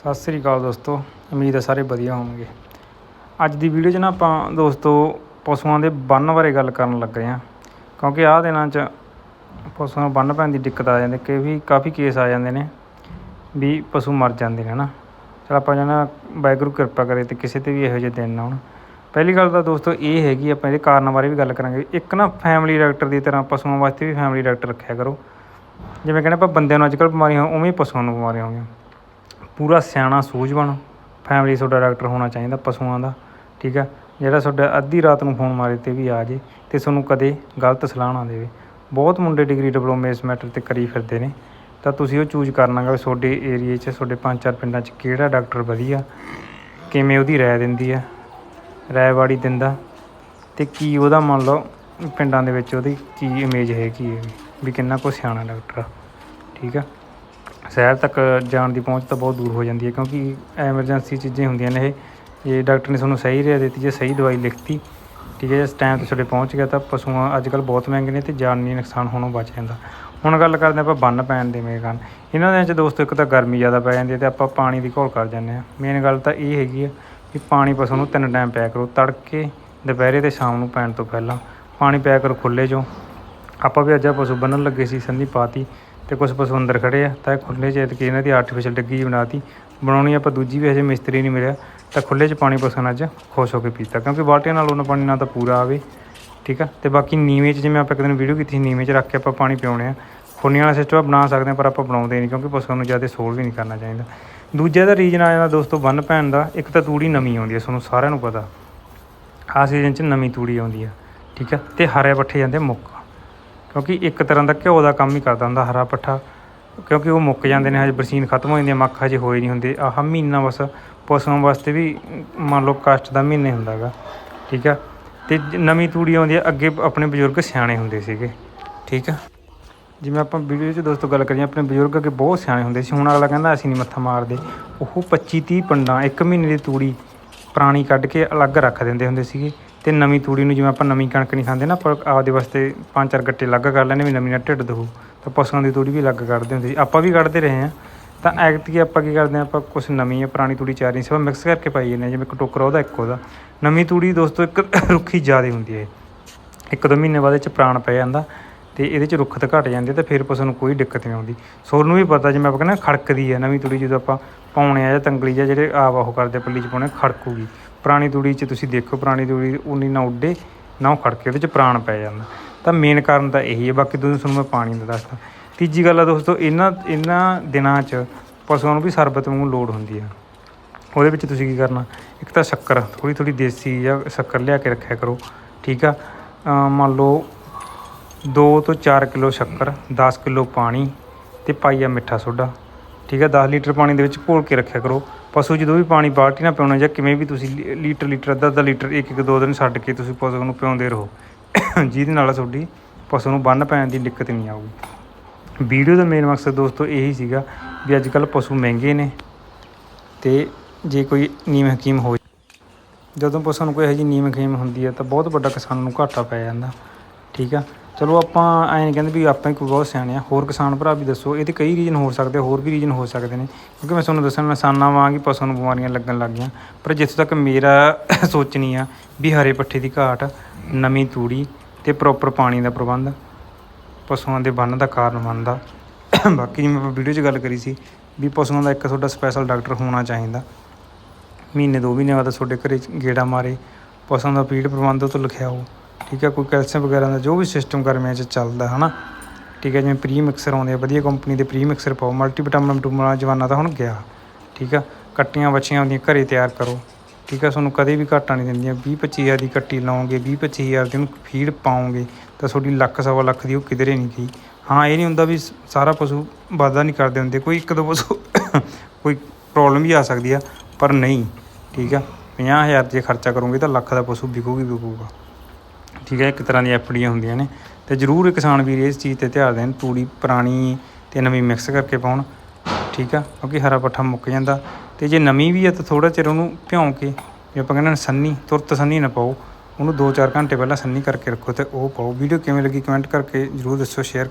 ਸਤਿ ਸ੍ਰੀ ਅਕਾਲ ਦੋਸਤੋ, ਉਮੀਦ ਹੈ ਸਾਰੇ ਵਧੀਆ ਹੋਣਗੇ। ਅੱਜ ਦੀ ਵੀਡੀਓ 'ਚ ਨਾ ਆਪਾਂ ਦੋਸਤੋ ਪਸ਼ੂਆਂ ਦੇ ਬੰਨ ਬਾਰੇ ਗੱਲ ਕਰਨ ਲੱਗ ਰਹੇ ਹਾਂ। ਕਿਉਂਕਿ ਆਹ ਦਿਨਾਂ 'ਚ ਪਸ਼ੂਆਂ ਨੂੰ ਬੰਨ ਪੈਣ ਦੀ ਦਿੱਕਤ ਆ ਜਾਂਦੀ ਕਿ ਵੀ ਕਾਫੀ ਕੇਸ ਆ ਜਾਂਦੇ ਨੇ ਵੀ ਪਸ਼ੂ ਮਰ ਜਾਂਦੇ ਨੇ ਹਨਾ। ਚਲ ਆਪਾਂ ਜਨਾ ਵਾਹਿਗੁਰੂ ਕਿਰਪਾ ਕਰੇ ਤੇ ਕਿਸੇ ਤੇ ਵੀ ਇਹੋ ਜਿਹੇ ਦਿਨ ਨਾ ਆਉਣ ਪਹਿਲੀ ਗੱਲ ਤਾਂ ਦੋਸਤੋ ਇਹ ਹੈਗੀ ਆਪਾਂ ਇਹਦੇ ਕਾਰਨ ਬਾਰੇ ਵੀ ਗੱਲ ਕਰਾਂਗੇ। ਇੱਕ ਨਾ ਫੈਮਿਲੀ ਡਾਕਟਰ ਦੀ ਤਰ੍ਹਾਂ ਪਸ਼ੂਆਂ ਵਾਸਤੇ ਵੀ ਫੈਮਿਲੀ ਡਾਕਟਰ ਰੱਖਿਆ ਕਰੋ। ਜਿਵੇਂ ਕਹਿੰਦੇ ਆਪਾਂ ਬੰਦਿਆਂ ਨੂੰ ਅੱਜਕੱਲ੍ਹ ਬਿਮਾਰੀਆਂ ਉਵੇਂ ਹੀ ਪਸ਼ੂਆਂ ਨੂੰ ਬਿਮਾਰੀਆਂ ਹੋ ਗਈਆਂ ਪੂਰਾ ਸਿਆਣਾ ਸੂਝਵਾਨ ਫੈਮਿਲੀ ਤੁਹਾਡਾ ਡਾਕਟਰ ਹੋਣਾ ਚਾਹੀਦਾ ਪਸ਼ੂਆਂ ਦਾ, ਠੀਕ ਆ? ਜਿਹੜਾ ਤੁਹਾਡਾ ਅੱਧੀ ਰਾਤ ਨੂੰ ਫੋਨ ਮਾਰੇ ਤੇ ਵੀ ਆ ਜੇ ਤੇ ਤੁਹਾਨੂੰ ਕਦੇ ਗਲਤ ਸਲਾਹ ਨਾ ਦੇਵੇ। ਬਹੁਤ ਮੁੰਡੇ ਡਿਗਰੀ ਡਿਪਲੋਮੇ ਇਸ ਮੈਟਰ ਤੇ ਕਰੀ ਫਿਰਦੇ ਨੇ। ਤਾਂ ਤੁਸੀਂ ਉਹ ਚੂਜ਼ ਕਰਨਾਗਾ ਵੀ ਤੁਹਾਡੇ ਏਰੀਏ 'ਚ, ਤੁਹਾਡੇ ਪੰਜ ਚਾਰ ਪਿੰਡਾਂ 'ਚ ਕਿਹੜਾ ਡਾਕਟਰ ਵਧੀਆ, ਕਿਵੇਂ ਉਹਦੀ ਰਾਏ ਦਿੰਦੀ ਆ ਰਾਏ ਦਿੰਦਾ ਤੇ ਕੀ ਉਹਦਾ ਮੰਨ ਲਓ ਪਿੰਡਾਂ ਦੇ ਵਿੱਚ ਉਹਦੀ ਕੀ ਇਮੇਜ ਹੈਗੀ ਹੈ ਵੀ ਕਿੰਨਾ ਕੁ ਸਿਆਣਾ ਡਾਕਟਰ ਆ, ਠੀਕ ਆ? ਸ਼ਹਿਰ ਤੱਕ ਜਾਣ ਦੀ ਪਹੁੰਚ ਤਾਂ ਬਹੁਤ ਦੂਰ ਹੋ ਜਾਂਦੀ ਹੈ ਕਿਉਂਕਿ ਐਮਰਜੈਂਸੀ ਚੀਜ਼ਾਂ ਹੁੰਦੀਆਂ ਨੇ ਇਹ। ਜੇ ਡਾਕਟਰ ਨੇ ਤੁਹਾਨੂੰ ਸਹੀ ਰਿਆ ਦਿੱਤੀ ਜੇ ਸਹੀ ਦਵਾਈ ਲਿਖਤੀ। ਠੀਕ ਹੈ ਜੇ ਟਾਈਮ ਤੇ ਤੁਹਾਡੇ ਪਹੁੰਚ ਗਿਆ ਤਾਂ ਪਸ਼ੂਆਂ ਅੱਜ ਕੱਲ੍ਹ ਬਹੁਤ ਮਹਿੰਗੇ ਨੇ ਤੇ ਜਾਨੀ ਨੁਕਸਾਨ ਹੋਣੋਂ ਬਚ ਜਾਂਦਾ। ਹੁਣ ਗੱਲ ਕਰਦੇ ਹਾਂ ਆਪਾਂ ਬੰਨ ਪੈਣ ਦੇ ਮੇਰੇ ਕਾਰਨ। ਇਹਨਾਂ ਦੇ ਵਿੱਚ ਦੋਸਤੋ ਇੱਕ ਤਾਂ ਗਰਮੀ ਜ਼ਿਆਦਾ ਪੈ ਜਾਂਦੀ ਹੈ ਤੇ ਆਪਾਂ ਪਾਣੀ ਦੀ ਘੋਲ ਕਰ ਜਾਂਦੇ ਹਾਂ। ਮੇਨ ਗੱਲ ਤਾਂ ਇਹ ਹੈਗੀ ਆ ਕਿ ਪਾਣੀ ਪਸ਼ੂ ਨੂੰ ਤਿੰਨ ਟਾਈਮ ਪਿਆ ਕਰੋ, ਤੜਕੇ, ਦੁਪਹਿਰੇ ਤੇ ਸ਼ਾਮ ਨੂੰ ਪੈਣ ਤੋਂ ਪਹਿਲਾਂ। ਪਾਣੀ ਪਿਆ ਕਰੋ ਖੁੱਲੇ ਜੋ ਆਪਾਂ ਵੀ ਅੱਜ ਆਹ ਪਸ਼ੂ ਬੰਨਣ ਲੱਗੇ ਸੀ, ਸੰਧੀ ਪਾਤੀ ਤੇ ਕੁਝ ਪਸ਼ੂ ਅੰਦਰ ਖੜੇ ਆ, ਤਾਂ ਇਹ ਖੁੱਲੇ 'ਚ ਕਿ ਇਹਨਾਂ ਦੀ ਆਰਟੀਫੀਸ਼ੀਅਲ ਡੱਗੀ ਜਿਹੀ ਬਣਾਤੀ ਬਣਾਉਣੀ ਆਪਾਂ ਦੂਜੀ ਵੀ ਹਜੇ ਮਿਸਤਰੀ ਨਹੀਂ ਮਿਲਿਆ, ਤਾਂ ਖੁੱਲੇ 'ਚ ਪਾਣੀ ਪਸਣ ਅੱਜ ਖੁਸ਼ ਹੋ ਕੇ ਪੀਤਾ, ਕਿਉਂਕਿ ਬਾਲਟੀਆਂ ਨਾਲ ਉਹਨਾਂ ਪਾਣੀ ਨਾਲ ਤਾਂ ਪੂਰਾ ਆਵੇ, ਠੀਕ ਆ? ਤੇ ਬਾਕੀ ਨੀਵੇਂ 'ਚ ਜਿਵੇਂ ਆਪਾਂ ਇੱਕ ਦਿਨ ਵੀਡੀਓ ਕੀਤੀ ਸੀ, ਨੀਵੇਂ 'ਚ ਰੱਖ ਕੇ ਆਪਾਂ ਪਾਣੀ ਪਿਉਣੇ ਆ। ਖੁਰਨੀਆਂ ਵਾਲਾ ਸਿਸਟਮ ਬਣਾ ਸਕਦੇ ਹਾਂ ਪਰ ਆਪਾਂ ਬਣਾਉਂਦੇ ਨਹੀਂ, ਕਿਉਂਕਿ ਪਸ਼ੂਆਂ ਨੂੰ ਜ਼ਿਆਦਾ ਸੋਲ ਵੀ ਨਹੀਂ ਕਰਨਾ ਚਾਹੀਦਾ। ਦੂਜਾ ਦਾ ਰੀਜਨ ਆ ਜਾਂਦਾ ਦੋਸਤੋ ਬੰਨ ਪੈਣ ਦਾ, ਇੱਕ ਤਾਂ ਤੂੜੀ ਨਵੀਂ ਆਉਂਦੀ ਹੈ ਤੁਹਾਨੂੰ ਸਾਰਿਆਂ ਨੂੰ ਪਤਾ। ਆਹ ਸੀਜ਼ਨ 'ਚ ਨਵੀਂ ਤੂੜੀ ਆਉਂਦੀ ਆ, ਠੀਕ ਆ? ਤੇ ਹਰੇ ਪੱਠੇ ਜਾਂਦੇ ਮੁੱਕ ਕਿਉਂਕਿ ਇੱਕ ਤਰ੍ਹਾਂ ਦਾ ਘਿਓ ਦਾ ਕੰਮ ਹੀ ਕਰਦਾ ਹੁੰਦਾ ਹਰਾ ਪੱਠਾ। ਕਿਉਂਕਿ ਉਹ ਮੁੱਕ ਜਾਂਦੇ ਨੇ, ਹਜੇ ਬਰਸੀਨ ਖਤਮ ਹੋ ਜਾਂਦੀ ਹੈ ਮੱਕ ਹਜੇ ਹੋਏ ਨਹੀਂ ਹੁੰਦੇ। ਆਹ ਮਹੀਨਾ ਬਸ ਪਸ਼ੂਆਂ ਵਾਸਤੇ ਵੀ ਮੰਨ ਲਓ ਕਸ਼ਟ ਦਾ ਮਹੀਨਾ ਹੁੰਦਾ ਗਾ। ਠੀਕ ਆ? ਤੇ ਨਵੀਂ ਤੂੜੀ ਆਉਂਦੀ ਹੈ ਅੱਗੇ ਆਪਣੇ ਬਜ਼ੁਰਗ ਸਿਆਣੇ ਹੁੰਦੇ ਸੀਗੇ। ਠੀਕ ਆ? ਜਿਵੇਂ ਆਪਾਂ ਵੀਡੀਓ 'ਚ ਦੋਸਤੋ ਗੱਲ ਕਰੀਏ, ਆਪਣੇ ਬਜ਼ੁਰਗ ਅੱਗੇ ਬਹੁਤ ਸਿਆਣੇ ਹੁੰਦੇ ਸੀ। ਹੁਣ ਅਗਲਾ ਕਹਿੰਦਾ, ਅਸੀਂ ਨਹੀਂ ਮੱਥਾ ਮਾਰਦੇ। ਉਹ 25 30 ਪੰਡਾਂ ਇੱਕ ਮਹੀਨੇ ਦੀ ਤੂੜੀ ਪੁਰਾਣੀ ਕੱਢ ਕੇ ਅਲੱਗ ਰੱਖ ਦਿੰਦੇ ਹੁੰਦੇ ਸੀਗੇ। ਤੇ ਨਵੀਂ ਤੂੜੀ ਨੂੰ ਜਿਵੇਂ ਆਪਾਂ ਨਵੀਂ ਕਣਕ ਨਹੀਂ ਖਾਂਦੇ ਨਾ, ਆਪਾਂ ਆਪਦੇ ਵਾਸਤੇ ਪੰਜ ਚਾਰ ਗੱਟੇ ਅਲੱਗ ਕਰ ਲੈਣੇ ਵੀ ਨਵੀਂ ਨਾ ਢਿੱਡ ਦਹੂ। ਤਾਂ ਪਸ਼ੂਆਂ ਦੀ ਤੂੜੀ ਵੀ ਅਲੱਗ ਕੱਢਦੇ ਹੁੰਦੇ ਸੀ। ਆਪਾਂ ਵੀ ਕੱਢਦੇ ਰਹੇ ਹਾਂ। ਤਾਂ ਐਕਟਿਵ ਆਪਾਂ ਕੀ ਕਰਦੇ ਹਾਂ, ਆਪਾਂ ਕੁਛ ਨਵੀਂ ਆ ਪੁਰਾਣੀ ਤੂੜੀ ਚਾਰ ਨਹੀਂ ਸਭ ਮਿਕਸ ਕਰਕੇ ਪਾਈ ਜਾਂਦੇ ਹਾਂ, ਜਿਵੇਂ ਇੱਕ ਟੋਕਰਾ ਉਹਦਾ, ਇੱਕ ਉਹਦਾ। ਨਵੀਂ ਤੂੜੀ ਦੋਸਤੋ ਇੱਕ ਰੁੱਖੀ ਜ਼ਿਆਦਾ ਹੁੰਦੀ ਹੈ ਇੱਕ ਦੋ ਮਹੀਨੇ ਬਾਅਦ ਇਹ 'ਚ ਪ੍ਰਾਣ ਪੈ ਜਾਂਦਾ ਤੇ ਇਹਦੇ 'ਚ ਰੁੱਖਤ ਘਟ ਜਾਂਦੀ ਹੈ ਤੇ ਫਿਰ ਪਸ਼ੂ ਨੂੰ ਕੋਈ ਦਿੱਕਤ ਨਹੀਂ ਆਉਂਦੀ। ਸੋਰ ਨੂੰ ਵੀ ਪਤਾ, ਜਿਵੇਂ ਆਪਾਂ ਕਹਿੰਦੇ ਹਾਂ ਖੜਕਦੀ ਹੈ। ਨਵੀਂ ਤੂੜੀ ਜਦੋਂ ਆਪਾਂ ਪਾਉਣੇ ਆ ਜਾਂ ਤੰਗਲੀ ਜਾਂ ਜਿਹੜੇ ਆਪ ਉਹ ਕਰਦੇ ਪੱਲੀ 'ਚ ਪਾਉਣੇ ਖੜਕੂਗੀ। ਪੁਰਾਣੀ ਤੂੜੀ 'ਚ ਤੁਸੀਂ ਦੇਖੋ ਪੁਰਾਣੀ ਤੂੜੀ ਉਨੀ ਨਾ ਉੱਡੇ, ਨਾ ਉਹ ਖੜਕੇ ਉਹਦੇ 'ਚ ਪ੍ਰਾਣ ਪੈ ਜਾਂਦਾ। ਤਾਂ ਮੇਨ ਕਾਰਨ ਤਾਂ ਇਹੀ ਹੈ, ਬਾਕੀ ਦੂਜੀ ਤੁਹਾਨੂੰ ਮੈਂ ਪਾਣੀ ਦਾ ਦੱਸਦਾ। ਤੀਜੀ ਗੱਲ ਆ ਦੋਸਤੋ, ਇਹਨਾਂ ਇਹਨਾਂ ਦਿਨਾਂ 'ਚ ਪਸ਼ੂਆਂ ਨੂੰ ਵੀ ਸਰਬਤ ਨੂੰ ਲੋੜ ਹੁੰਦੀ ਆ। ਉਹਦੇ ਵਿੱਚ ਤੁਸੀਂ ਕੀ ਕਰਨਾ, ਇੱਕ ਤਾਂ ਸ਼ੱਕਰ ਥੋੜੀ ਥੋੜੀ ਦੇਸੀ ਜਾਂ ਸ਼ੱਕਰ ਲਿਆ ਕੇ ਰੱਖਿਆ ਕਰੋ, ਠੀਕ ਆ? ਮੰਨ ਲਓ 2 ਤੋਂ 4 ਕਿਲੋ ਸ਼ੱਕਰ 10 ਕਿਲੋ ਪਾਣੀ ਤੇ ਪਾਈਆ ਮਿੱਠਾ ਸੋਡਾ, ਠੀਕ ਆ? 10 ਲੀਟਰ ਪਾਣੀ ਦੇ ਵਿੱਚ ਘੋਲ ਕੇ ਰੱਖਿਆ ਕਰੋ। ਪਸ਼ੂ ਜਦੋਂ ਵੀ ਪਾਣੀ ਬਾਲਟੀ ਨਾਲ ਪਿਉਣਾ ਜਾਂ ਕਿਵੇਂ ਵੀ ਤੁਸੀਂ ਲੀ- ਲੀਟਰ ਲੀਟਰ, ਅੱਧਾ ਅੱਧਾ ਲੀਟਰ, ਇੱਕ ਇੱਕ, ਦੋ ਦਿਨ ਛੱਡ ਕੇ ਤੁਸੀਂ ਪਸ਼ੂ ਨੂੰ ਪਿਆਉਂਦੇ ਰਹੋ। ਜਿਹਦੇ ਨਾਲ ਤੁਹਾਡੀ ਪਸ਼ੂ ਨੂੰ ਬੰਨ ਪੈਣ ਦੀ ਦਿੱਕਤ ਨਹੀਂ ਆਊਗੀ। ਵੀਡੀਓ ਦਾ ਮੇਨ ਮਕਸਦ ਦੋਸਤੋ ਇਹੀ ਸੀਗਾ ਵੀ ਅੱਜ ਕੱਲ ਪਸ਼ੂ ਮਹਿੰਗੇ ਨੇ ਤੇ ਜੇ ਕੋਈ ਨੀਮ ਹਕੀਮ ਹੋ ਜਦੋਂ ਪਸ਼ੂ ਨੂੰ ਕੋਈ ਇਹੋ ਜਿਹੀ ਨੀਮ ਹਕੀਮ ਹੁੰਦੀ ਹੈ ਤਾਂ ਬਹੁਤ ਵੱਡਾ ਕਿਸਾਨ ਨੂੰ ਘਾਟਾ ਪੈ ਜਾਂਦਾ। ਠੀਕ ਆ? ਚਲੋ ਆਪਾਂ ਐਂ ਨਹੀਂ ਕਹਿੰਦੇ ਵੀ ਆਪਾਂ ਹੀ ਕੋਈ ਬਹੁਤ ਸਿਆਣੇ ਆ, ਹੋਰ ਕਿਸਾਨ ਭਰਾ ਵੀ ਦੱਸੋ ਇਹਦੇ ਕਈ ਰੀਜਨ ਹੋ ਸਕਦੇ ਹੋਰ ਵੀ ਰੀਜਨ ਹੋ ਸਕਦੇ ਨੇ, ਕਿਉਂਕਿ ਮੈਂ ਤੁਹਾਨੂੰ ਦੱਸਣਾ ਇਨਸਾਨਾਂ ਵਾਂਗ ਹੀ ਪਸ਼ੂ ਨੂੰ ਬਿਮਾਰੀਆਂ ਲੱਗਣ ਲੱਗ ਗਈਆਂ, ਪਰ ਜਿੱਥੋਂ ਤੱਕ ਮੇਰਾ ਸੋਚਣੀ ਆ ਵੀ ਹਰੇ ਪੱਠੇ ਦੀ ਘਾਟ, ਨਵੀਂ ਤੂੜੀ ਤੇ ਪ੍ਰੋਪਰ ਪਾਣੀ ਦਾ ਪ੍ਰਬੰਧ ਪਸ਼ੂਆਂ ਦੇ ਬੰਨ ਦਾ ਕਾਰਨ ਬਣਦਾ। ਬਾਕੀ ਜਿਵੇਂ ਆਪਾਂ ਵੀਡੀਓ 'ਚ ਗੱਲ ਕਰੀ ਸੀ ਵੀ ਪਸ਼ੂਆਂ ਦਾ ਇੱਕ ਤੁਹਾਡਾ ਸਪੈਸ਼ਲ ਡਾਕਟਰ ਹੋਣਾ ਚਾਹੀਦਾ। ਮਹੀਨੇ ਦੋ ਮਹੀਨੇ ਬਾਅਦ ਤੁਹਾਡੇ ਘਰੇ ਗੇੜਾ ਮਾਰੇ, ਪਸ਼ੂਆਂ ਦਾ ਪੀੜ ਪ੍ਰਬੰਧ ਤੋਂ ਲਿਖਿਆ ਹੋ ਠੀਕ ਹੈ, ਕੋਈ ਕੈਲਸ਼ੀਅਮ ਵਗੈਰਾ ਦਾ ਜੋ ਵੀ ਸਿਸਟਮ ਗਰਮੀਆਂ 'ਚ ਚੱਲਦਾ, ਹਨਾ? ਠੀਕ ਹੈ, ਜਿਵੇਂ ਪ੍ਰੀ ਮਿਕਸਰ ਆਉਂਦੇ ਆ, ਵਧੀਆ ਕੰਪਨੀ ਦੇ ਪ੍ਰੀ ਮਿਕਸਰ ਪਾਓ ਮਲਟੀ ਵਿਟਾਮਿਨ ਵਿਟੂਮਿਨ ਵਾਲਾ ਜਵਾਨਾ ਤਾਂ ਹੁਣ ਗਿਆ, ਠੀਕ ਆ ਕੱਟੀਆਂ ਬੱਚੀਆਂ ਆਉਂਦੀਆਂ ਘਰੇ ਤਿਆਰ ਕਰੋ, ਠੀਕ ਆ ਤੁਹਾਨੂੰ ਕਦੇ ਵੀ ਘਾਟਾ ਨਹੀਂ ਦਿੰਦੀਆਂ 20 25000 ਦੀ ਕੱਟੀ ਲਾਓਗੇ 20 25000 ਦੀ ਉਹਨੂੰ ਫੀਡ ਪਾਉਂਗੇ ਤਾਂ ਤੁਹਾਡੀ ਲੱਖ, ਸਵਾ ਲੱਖ ਦੀ ਉਹ ਕਿਧਰੇ ਨਹੀਂ ਗਈ। ਹਾਂ, ਇਹ ਨਹੀਂ ਹੁੰਦਾ ਵੀ ਸਾਰਾ ਪਸ਼ੂ ਵਾਧਾ ਨਹੀਂ ਕਰਦੇ ਹੁੰਦੇ, ਕੋਈ ਇੱਕ ਦੋ ਪਸ਼ੂ ਕੋਈ ਪ੍ਰੋਬਲਮ ਵੀ ਆ ਸਕਦੀ ਆ, ਪਰ ਨਹੀਂ, ਠੀਕ ਆ 50000 ਜੇ ਖਰਚਾ ਕਰੋਗੇ ਤਾਂ ਲੱਖ ਦਾ ਪਸ਼ੂ ਵਿਕੂਗੀ, ਵਿਕੂਗਾ। ਠੀਕ ਹੈ, ਇੱਕ ਤਰ੍ਹਾਂ ਦੀਆਂ ਐਫਡੀਆਂ ਹੁੰਦੀਆਂ ਨੇ। ਤੇ ਜ਼ਰੂਰ ਕਿਸਾਨ ਵੀਰ ਇਸ ਚੀਜ਼ ਤੇ ਧਿਆਨ ਦੇਣ, ਤੂੜੀ ਪੁਰਾਣੀ ਤੇ ਨਵੀਂ ਮਿਕਸ ਕਰਕੇ ਪਾਉਣ, ਠੀਕ ਆ? ਕਿਉਂਕਿ ਹਰਾ ਪੱਠਾ ਮੁੱਕ ਜਾਂਦਾ। ਤੇ ਜੇ ਨਵੀਂ ਵੀ ਆ ਤਾਂ ਥੋੜਾ ਚਿਰ ਉਹਨੂੰ ਭਿਉਂ ਕੇ, ਜੇ ਆਪਾਂ ਕਹਿੰਦੇ ਸੰਨੀ, ਤੁਰਤ ਸੰਨੀ ਨਾ ਪਾਓ, ਉਹਨੂੰ 2-4 ਘੰਟੇ ਪਹਿਲਾਂ ਸੰਨੀ ਕਰਕੇ ਰੱਖੋ ਤੇ ਉਹ ਪਾਓ। ਵੀਡੀਓ ਕਿਵੇਂ ਲੱਗੀ ਕਮੈਂਟ ਕਰਕੇ ਜ਼ਰੂਰ ਦੱਸੋ ਸ਼ੇਅਰ